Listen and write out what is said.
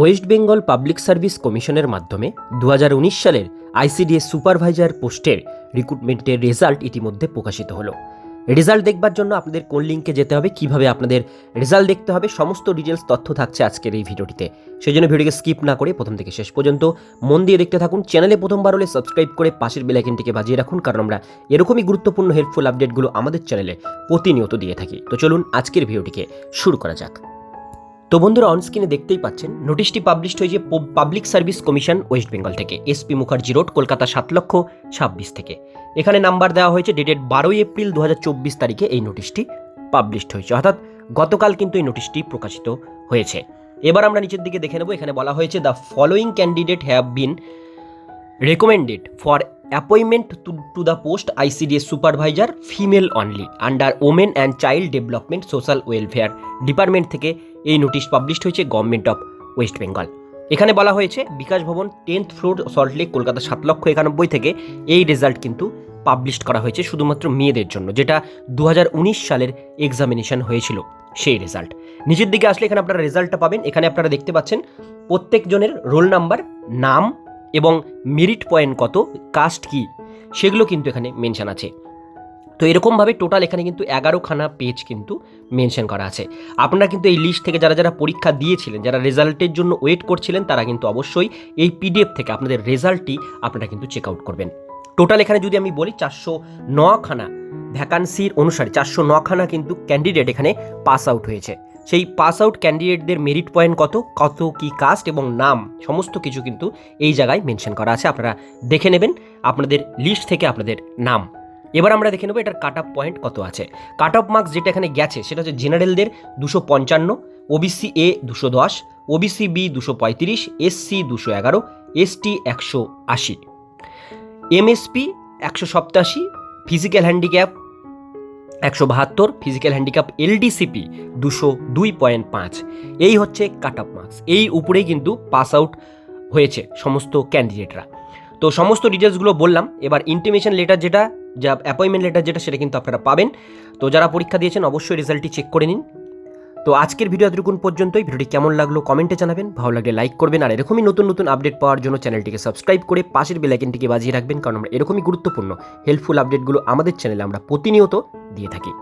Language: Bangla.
ওয়েস্ট বেঙ্গল পাবলিক সার্ভিস কমিশনের মাধ্যমে দু হাজার উনিশ সালের আইসিডিএস সুপারভাইজার পোস্টের রিক্রুটমেন্টের রেজাল্ট ইতিমধ্যে প্রকাশিত হলো। রেজাল্ট দেখবার জন্য আপনাদের কোন লিঙ্কে যেতে হবে, কীভাবে আপনাদের রেজাল্ট দেখতে হবে, সমস্ত ডিটেলস তথ্য থাকছে আজকের এই ভিডিওটিতে। সেই জন্য ভিডিওকে স্কিপ না করে প্রথম থেকে শেষ পর্যন্ত মন দিয়ে দেখতে থাকুন। চ্যানেলে প্রথমবার হলে সাবস্ক্রাইব করে পাশের বেলাইকেনটিকে বাজিয়ে রাখুন, কারণ আমরা এরকমই গুরুত্বপূর্ণ হেল্পফুল আপডেটগুলো আমাদের চ্যানেলে প্রতিনিয়ত দিয়ে থাকি। তো চলুন আজকের ভিডিওটিকে শুরু করা যাক। তো বন্ধুরা অনস্ক্রিনে দেখতেই পাচ্ছেন নোটিশটি পাবলিশড হয়েছে public service commission West Bengal থেকে এসপি মুখার্জি রোড কলকাতা সাত লক্ষ ছাব্বিশ থেকে। এখানে নাম্বার দেওয়া হয়েছে ডেটেড বারোই এপ্রিল দু হাজার চব্বিশ তারিখে এই নোটিশটি পাবলিশড হয়েছে। অর্থাৎ গতকাল কিন্তু এই নোটিশটি প্রকাশিত হয়েছে। এবার আমরা নিচের দিকে দেখে নেব। এখানে বলা হয়েছে the following candidate have been recommended for appointment to to the post ICDS supervisor female only under women and child development social welfare department থেকে এই নোটিশ পাবলিশড হয়েছে গভর্নমেন্ট অফ ওয়েস্ট বেঙ্গল এখানে বলা হয়েছে, বিকাশ ভবন টেন্থ ফ্লোর সল্টলেক কলকাতা সাত লক্ষ একানব্বই থেকে এই রেজাল্ট কিন্তু পাবলিশ করা হয়েছে শুধুমাত্র মেয়েদের জন্য, যেটা দু হাজার উনিশ সালের এক্সামিনেশন হয়েছিল সেই রেজাল্ট নিচের দিকে আসলে এখানে আপনারা রেজাল্টটা পাবেন। এখানে আপনারা দেখতে পাচ্ছেন, প্রত্যেকজনের রোল নাম্বার নাম এবং মেরিট পয়েন্ট কত কাস্ট কি, সেগুলো কিন্তু এখানে মেনশন আছে। তো এরকমভাবে টোটাল এখানে কিন্তু এগারোখানা পেজ কিন্তু মেনশন করা আছে। আপনারা কিন্তু এই লিস্ট থেকে যারা যারা পরীক্ষা দিয়েছিলেন, যারা রেজাল্টের জন্য ওয়েট করছিলেন, তারা কিন্তু অবশ্যই এই পিডিএফ থেকে আপনাদের রেজাল্টটি আপনারা কিন্তু চেক আউট করবেন। টোটাল এখানে যদি আমি বলি, চারশো নখানা ভ্যাকান্সির অনুসারে, চারশো নখানা কিন্তু ক্যান্ডিডেট এখানে পাস আউট হয়েছে। সেই পাস আউট ক্যান্ডিডেটদের মেরিট পয়েন্ট কত কত কি কাস্ট এবং নাম, সমস্ত কিছু কিন্তু এই জায়গায় মেনশন করা আছে। আপনারা দেখে নেবেন আপনাদের লিস্ট থেকে আপনাদের নাম। এবার আমরা দেখে নেব এটার কাট অফ পয়েন্ট কত আছে। কাট অফ মার্কস যেটা এখানে গেছে, সেটা হচ্ছে জেনারেলদের দুশো পঞ্চান্ন ওবিসি এ দুশো দশ ওবিসি বি দুশো পঁয়ত্রিশ এসসি দুশো এগারো এসটি একশো আশি। এমএসপি একশো সপ্তাশি ফিজিক্যাল হ্যান্ডিক্যাপ একশো বাহাত্তর ফিজিক্যাল হ্যান্ডিক্যাপ এলডিসিপি দুশো দুই পয়েন্ট পাঁচ। এই হচ্ছে কাট অফ মার্কস এই উপরেই কিন্তু পাস আউট হয়েছে সমস্ত ক্যান্ডিডেটরা তো সমস্ত ডিটেলসগুলো বললাম। এবার ইন্টিমেশন লেটার যেটা, যা অ্যাপয়েন্টমেন্ট লেটার যেটা, সেটা কিন্তু আপনারা পাবেন। তো যারা পরীক্ষা দিয়েছেন, অবশ্যই রেজাল্টটি চেক করে নিন। তো আজকের ভিডিও এতটুকুন পর্যন্তই। ভিডিওটি কেমন লাগল কমেন্টে জানাবেন। ভালো লাগলে লাইক করবেন আর এরকমই নতুন নতুন আপডেট পাওয়ার জন্য চ্যানেলটিকে সাবস্ক্রাইব করে পাশের বেলাইকেনটিকে বাজিয়ে রাখবেন কারণ আমরা এরকমই গুরুত্বপূর্ণ হেল্পফুল আপডেটগুলো আমাদের চ্যানেলে আমরা প্রতিনিয়ত দিয়ে থাকি।